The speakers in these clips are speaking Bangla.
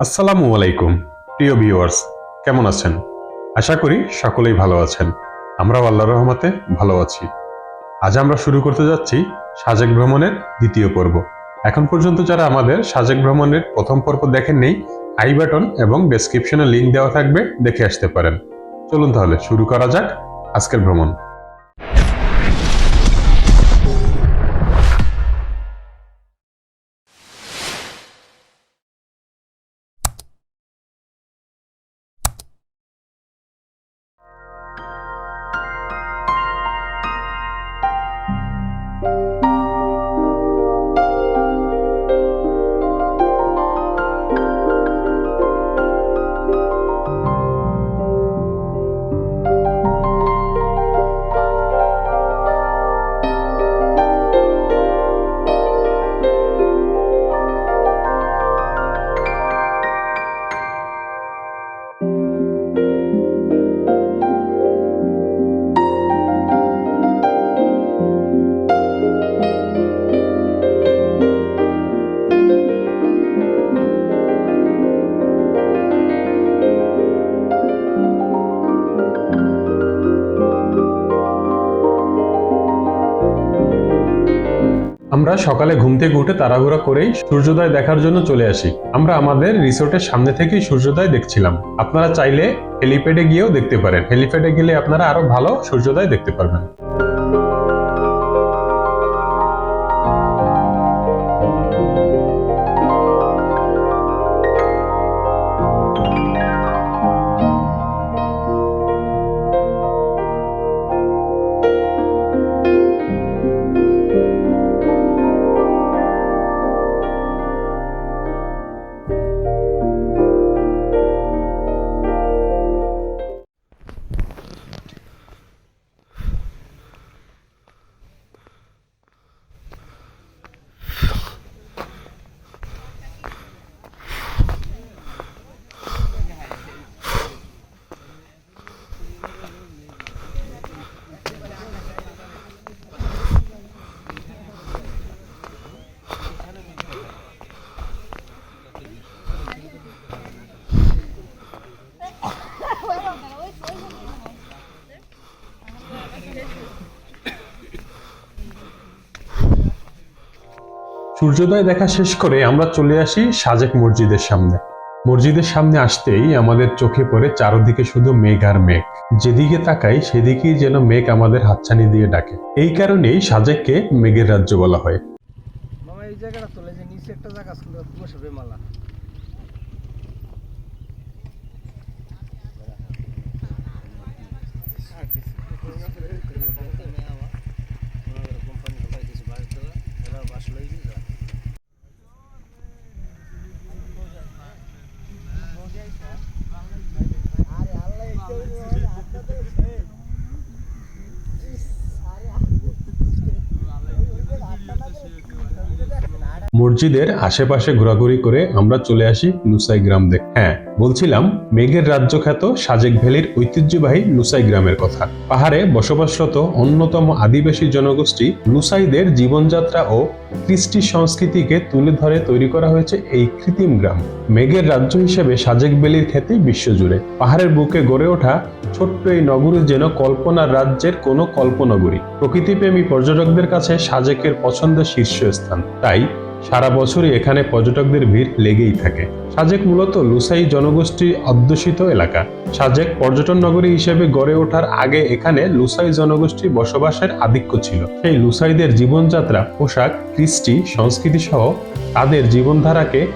আসসালামু আলাইকুম। প্রিয় ভিউয়ার্স, কেমন আছেন? আশা করি সকলেই ভালো আছেন। আমরাও আল্লাহর রহমতে ভালো আছি। আজ আমরা শুরু করতে যাচ্ছি সাজেক ভ্রমণের দ্বিতীয় পর্ব। এখন পর্যন্ত যারা আমাদের সাজেক ভ্রমণের প্রথম পর্ব দেখেননি, আই বাটন এবং ডেসক্রিপশনে লিংক দেওয়া থাকবে, দেখে আসতে পারেন। চলুন তাহলে শুরু করা যাক আজকের ভ্রমণ। সকালে ঘুম থেকে উঠে তাড়াহুড়া করেই সূর্যোদয় দেখার জন্য চলে আসি। আমরা আমাদের রিসোর্টের সামনে থেকেই সূর্যোদয় দেখছিলাম। আপনারা চাইলে হেলিপ্যাডে গিয়েও দেখতে পারেন। হেলিপ্যাডে গেলে আপনারা আরও ভালো সূর্যোদয় দেখতে পারবেন। সূর্যোদয় দেখা শেষ করে আমরা চলে আসি সাজেক মসজিদের সামনে। মসজিদের সামনে আসতেই আমাদের চোখে পড়ে চারদিকে শুধু মেঘ আর মেঘ। যেদিকে তাকাই সেদিকেই যেন মেঘ আমাদের হাতছানি দিয়ে ডাকে। এই কারণেই সাজেককে মেঘের রাজ্য বলা হয়। এই জায়গাটা তোলে যে নিচে একটা জায়গা ছিল বসবে মালা। মসজিদের আশেপাশে ঘোরাঘুরি করে আমরা চলে আসি লুসাই গ্রাম দেখ হ্যাঁ বলছিলাম মেঘের রাজ্য খ্যাত সাজেক ভ্যালির ঐতিহ্যবাহী লুসাই গ্রামের কথা। পাহাড়ে বসবাসরত অন্যতম আদিবাসী জনগোষ্ঠী লুসাইদের জীবনযাত্রা ও কৃষ্টি সংস্কৃতিকে তুলে ধরে তৈরি করা হয়েছে এই কৃত্রিম গ্রাম। মেঘের রাজ্য হিসেবে সাজেক ভ্যালির খ্যাতি বিশ্বজুড়ে। পাহাড়ের বুকে গড়ে ওঠা ছোট্ট এই নগরী যেন কল্পনার রাজ্যের কোনো কল্পনগরী প্রকৃতিপ্রেমী পর্যটকদের কাছে সাজেকের পছন্দের শীর্ষস্থান। তাই সারা বছরই এখানে পর্যটকদের ভিড় লেগেই থাকে। সাজেক মূলত লুসাই জনগোষ্ঠী অধ্যুষিত এলাকা। সাজেক পর্যটন নগরী হিসেবে গড়ে ওঠার আগে এখানে লুসাই জনগোষ্ঠী বসবাসের আধিক্য ছিল। সেই লুসাইদের জীবনযাত্রা, পোশাক, কৃষ্টি, সংস্কৃতি সহ তাদের জীবনধারাকে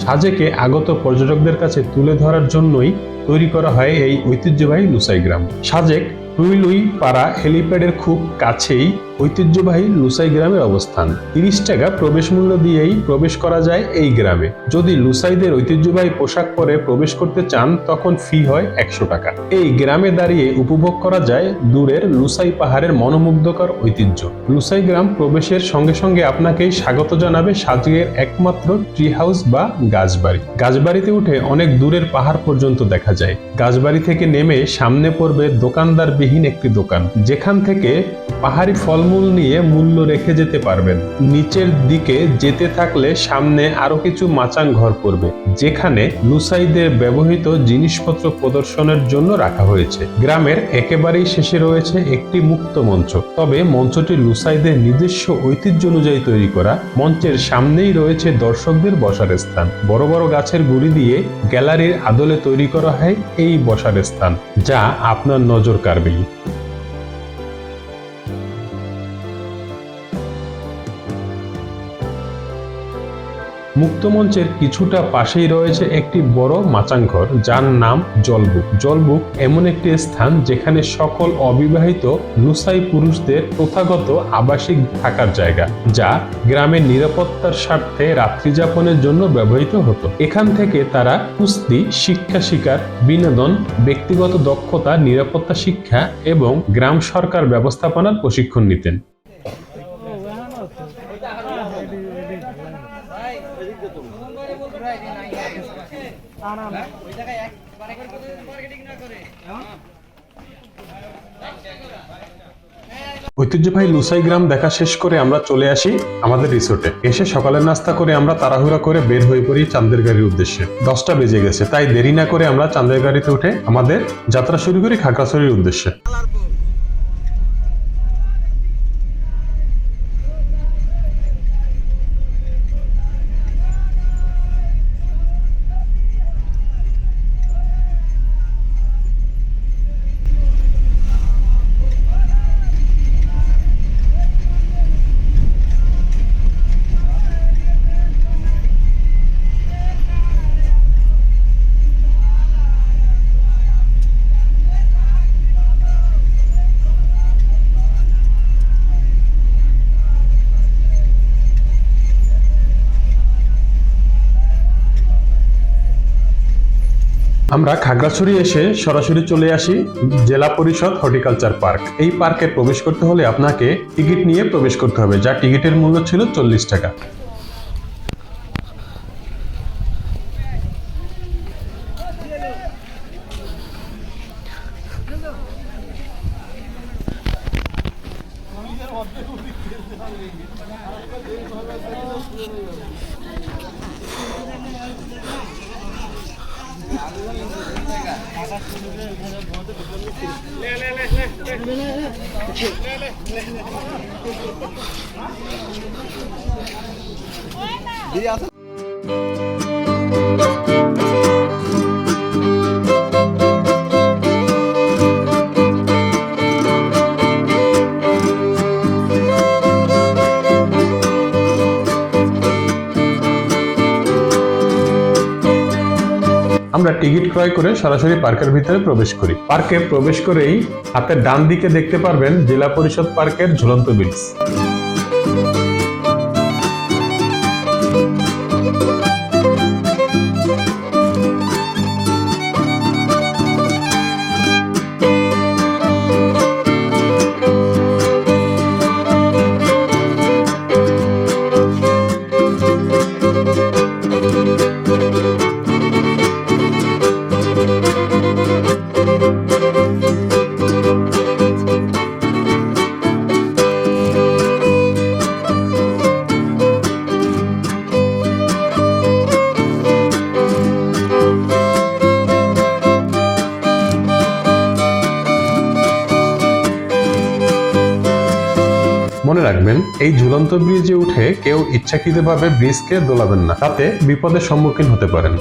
সাজেকে আগত পর্যটকদের কাছে তুলে ধরার জন্যই তৈরি করা হয় এই ঐতিহ্যবাহী লুসাই গ্রাম। সাজেক টুইলুই পাড়া হেলিপ্যাডের খুব কাছেই ঐতিহ্যবাহী লুসাই গ্রামের অবস্থান। তিরিশ টাকা প্রবেশ মূল্য দিয়েই প্রবেশ করা যায় এই গ্রামে। যদি লুসাইদের ঐতিহ্যবাহী পোশাক পরে প্রবেশ করতে চান, তখন ফি হয় একশো টাকা। এই গ্রামে দাঁড়িয়ে উপভোগ করা যায় দূরের লুসাই পাহাড়ের মনোমুগ্ধকর ঐতিহ্য। লুসাই গ্রাম প্রবেশের সঙ্গে সঙ্গে আপনাকেই স্বাগত জানাবে সাজেকের একমাত্র ট্রি হাউস বা গাছবাড়ি। গাছবাড়িতে উঠে অনেক দূরের পাহাড় পর্যন্ত দেখা যায়। গাছবাড়ি থেকে নেমে সামনে পড়বে দোকানদারবিহীন একটি দোকান। যেখান থেকে পাহাড়ি ফলমূল ফলমূল নিয়ে মূল্য রেখে যেতে পারবেন। নিচের দিকে যেতে থাকলে সামনে আরও কিছু মাচাং ঘর পড়বে, যেখানে লুসাইদের ব্যবহৃত জিনিসপত্র প্রদর্শনের জন্য রাখা হয়েছে। গ্রামের একেবারেই শেষে রয়েছে একটি মুক্ত মঞ্চ। তবে মঞ্চটি লুসাইদের নিজস্ব ঐতিহ্য অনুযায়ী তৈরি করা। মঞ্চের সামনেই রয়েছে দর্শকদের বসার স্থান। বড় বড় গাছের গুড়ি দিয়ে গ্যালারির আদলে তৈরি করা হয় এই বসার স্থান, যা আপনার নজর কাড়বেই। মুক্তমঞ্চের কিছুটা পাশেই রয়েছে একটি বড় মাচাংঘর, যার নাম জলবুক। জলবুক এমন একটি স্থান যেখানে সকল অবিবাহিত লুসাই পুরুষদের প্রথাগত আবাসিক থাকার জায়গা, যা গ্রামের নিরাপত্তার স্বার্থে রাত্রিযাপনের জন্য ব্যবহৃত হতো। এখান থেকে তারা কুস্তি, শিক্ষা শিকার, বিনোদন, ব্যক্তিগত দক্ষতা, নিরাপত্তা শিক্ষা এবং গ্রাম সরকার ব্যবস্থাপনার প্রশিক্ষণ নিতেন। ঐতিহ্যবাহী লুসাই গ্রাম দেখা শেষ করে আমরা চলে আসি আমাদের রিসোর্টে। এসে সকালের নাস্তা করে আমরা তাড়াহুড়া করে বের হয়ে পড়ি চান্দের গাড়ির উদ্দেশ্যে। দশটা বেজে গেছে, তাই দেরি না করে আমরা চান্দের গাড়িতে উঠে আমাদের যাত্রা শুরু করি খাগড়াছড়ির উদ্দেশ্যে। আমরা খাগড়াছড়ি এসে সরাসরি চলে আসি জেলা পরিষদ হর্টিকালচার পার্ক। এই পার্কে প্রবেশ করতে হলে আপনাকে টিকিট নিয়ে প্রবেশ করতে হবে যা টিকিটের মূল্য ছিল চল্লিশ টাকা। Bir yasa. আমরা টিকিট ক্রয় করে সরাসরি পার্কের ভিতরে প্রবেশ করি। পার্কে প্রবেশ করেই হাতের ডান দিকে দেখতে পারবেন জেলা পরিষদ পার্কের ঝুলন্ত ব্রিজ রাখবেন। এই ঝুলন্ত ব্রিজে উঠে কেউ ইচ্ছাকৃতভাবে ব্রিজকে দোলাবেন না। তাতে বিপদের সম্মুখীন হতে পারেন।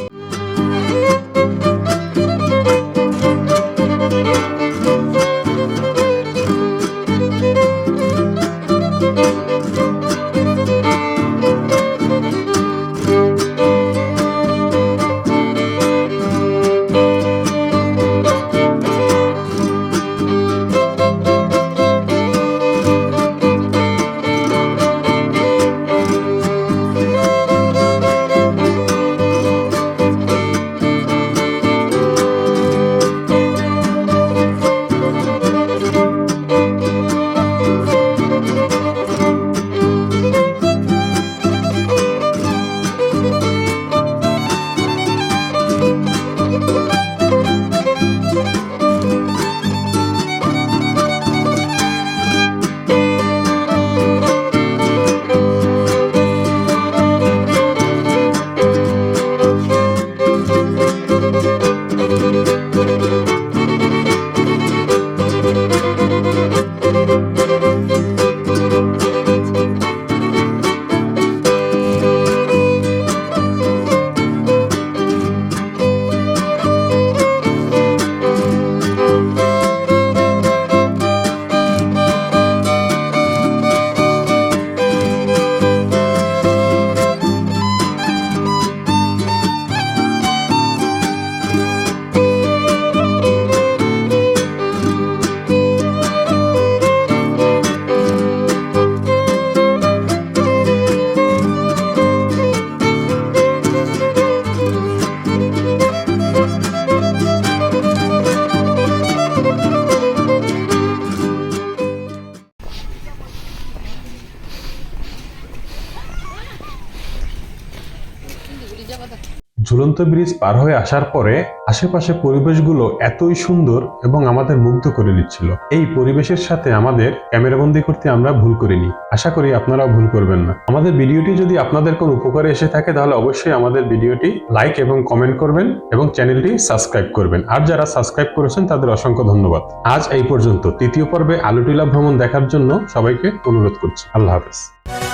ব্রিজ পার হয়ে আসার পরে আশেপাশে পরিবেশগুলো এতই সুন্দর এবং আমাদের মুগ্ধ করে নিচ্ছিল। এই পরিবেশের সাথে আমাদের ক্যামেরাবন্দি করতে আমরা ভুল করিনি। আশা করি আপনারাও ভুল করবেন না। আমাদের ভিডিওটি যদি আপনাদের কোনো উপকারে এসে থাকে, তাহলে অবশ্যই আমাদের ভিডিওটি লাইক এবং কমেন্ট করবেন এবং চ্যানেলটি সাবস্ক্রাইব করবেন। আর যারা সাবস্ক্রাইব করেছেন, তাদের অসংখ্য ধন্যবাদ। আজ এই পর্যন্ত। তৃতীয় পর্বে আলুটিলা ভ্রমণ দেখার জন্য সবাইকে অনুরোধ করছি। আল্লাহ হাফেজ।